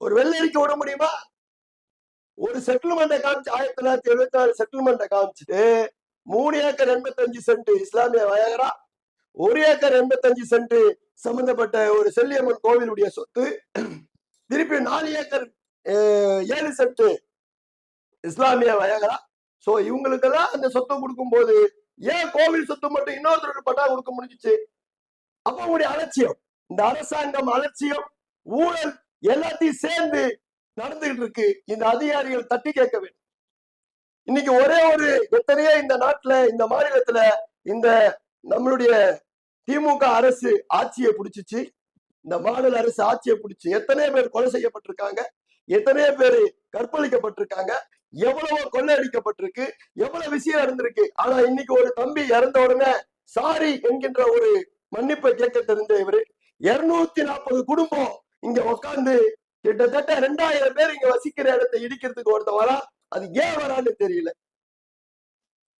ஒரு வெள்ளரிக்கை விட முடியுமா? ஒரு செட்டில்மெண்ட்டை காமிச்சு ஆயிரத்தி தொள்ளாயிரத்தி எழுபத்தி ஆறு செட்டில்மெண்ட்டை காமிச்சுட்டு மூணு ஏக்கர் எண்பத்தஞ்சு சென்ட் இஸ்லாமிய வயகரா ஒரு ஏக்கர் எண்பத்தஞ்சு சென்ட் சம்பந்தப்பட்ட ஒரு செல்லியம்மன் கோவிலுடைய சொத்து திருப்பி நாலு ஏக்கர் அஹ், ஏழு சென்ட் இஸ்லாமிய வயகரா. சோ இவங்களுக்கெல்லாம் அந்த சொத்தை கொடுக்கும்போது ஏன் கோவில் சொத்து மட்டும் இன்னொருத்தருக்கு பட்டா கொடுக்க முடிஞ்சுச்சு? அப்ப உங்களுடைய அலட்சியம். இந்த அரசாங்கம் அலட்சியம் ஊழல் எல்லாத்தையும் சேர்ந்து நடந்துகிட்டு இருக்கு. இந்த அதிகாரிகள் தட்டி கேட்க வேண்டும். இன்னைக்கு ஒரே ஒரு எத்தனையோ இந்த நாட்டுல இந்த மாநிலத்துல இந்த நம்மளுடைய திமுக அரசு ஆட்சியை பிடிச்சிச்சு. இந்த மாநில அரசு ஆட்சியை பிடிச்சி எத்தனை பேர் கொலை செய்யப்பட்டிருக்காங்க. எத்தனையோ பேர் கற்பழிக்கப்பட்டிருக்காங்க. எவ்வளவோ கொள்ளையடிக்கப்பட்டிருக்கு. எவ்வளவு விஷயம் இருந்திருக்கு ஆனா இன்னைக்கு ஒரு தம்பி இறந்த உடனே சாரி என்கின்ற ஒரு மன்னிப்பை கேட்க தெரிந்த இவரு இருநூத்தி நாற்பது குடும்பம் இங்க உட்காந்து கிட்டத்தட்ட ரெண்டாயிரம் பேர் இங்க வசிக்கிற இடத்தை இடிக்கிறதுக்கு ஒருத்தன் வரா. அது ஏன் வரான்னு தெரியல.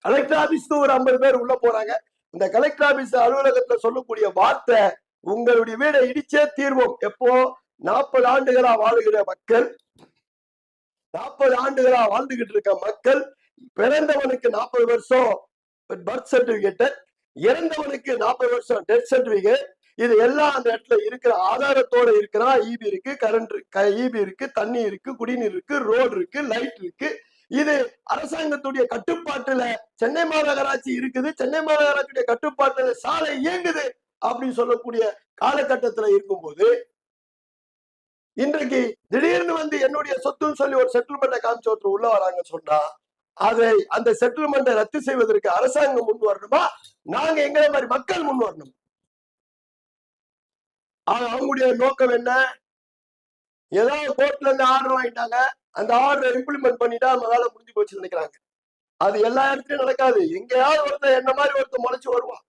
கலெக்டர் ஆபீஸ்க்கு ஒரு ஐம்பது பேர் உள்ள போறாங்க. இந்த கலெக்டர் ஆபீஸ் அலுவலகத்துல சொல்லக்கூடிய வார்த்தை உங்களுடைய வீடை இடிச்சே தீர்வோம். எப்போ? நாற்பது ஆண்டுகளா வாழுகிற மக்கள் நாற்பது ஆண்டுகளா வாழ்ந்துகிட்டு இருக்க மக்கள் பிறந்தவனுக்கு நாற்பது வருஷம் பர்த் சர்டிபிகேட் இறந்தவனுக்கு நாற்பது வருஷம் டெத் சர்டிபிகேட் இது எல்லாம் அந்த இடத்துல இருக்கிற ஆதாரத்தோட இருக்கிறா ஈபி இருக்கு கரண்ட் ஈபி இருக்கு தண்ணி இருக்கு குடிநீர் இருக்கு ரோடு இருக்கு லைட் இருக்கு. இது அரசாங்கத்துடைய கட்டுப்பாட்டுல சென்னை மாநகராட்சி இருக்குது சென்னை மாநகராட்சியுடைய கட்டுப்பாட்டுல சாலை இயங்குது அப்படின்னு சொல்லக்கூடிய காலகட்டத்துல இருக்கும்போது இன்றைக்கு திடீர்னு வந்து என்னுடைய சொத்துன்னு சொல்லி ஒரு செட்டில்மெண்ட்டை காமிச்சு ஒருத்தர் உள்ள வராங்க சொன்னா அதை அந்த செட்டில்மெண்ட்டை ரத்து செய்வதற்கு அரசாங்கம் முன் வரணுமா? நாங்க எங்களை மாதிரி மக்கள் முன் வரணும். ஆனா அவங்களுடைய நோக்கம் என்ன? ஏதாவது கோர்ட்ல இருந்து ஆர்டர் வாங்கிட்டாங்க. அந்த ஆர்டரை இம்ப்ளிமெண்ட் பண்ணிட்டா நம்ம வேலை முடிஞ்சு போச்சு நினைக்கிறாங்க. அது எல்லா இடத்துலயும் நடக்காது. எங்கேயாவது ஒருத்தர் என்ன மாதிரி ஒருத்தர் முளைச்சு வருவான்.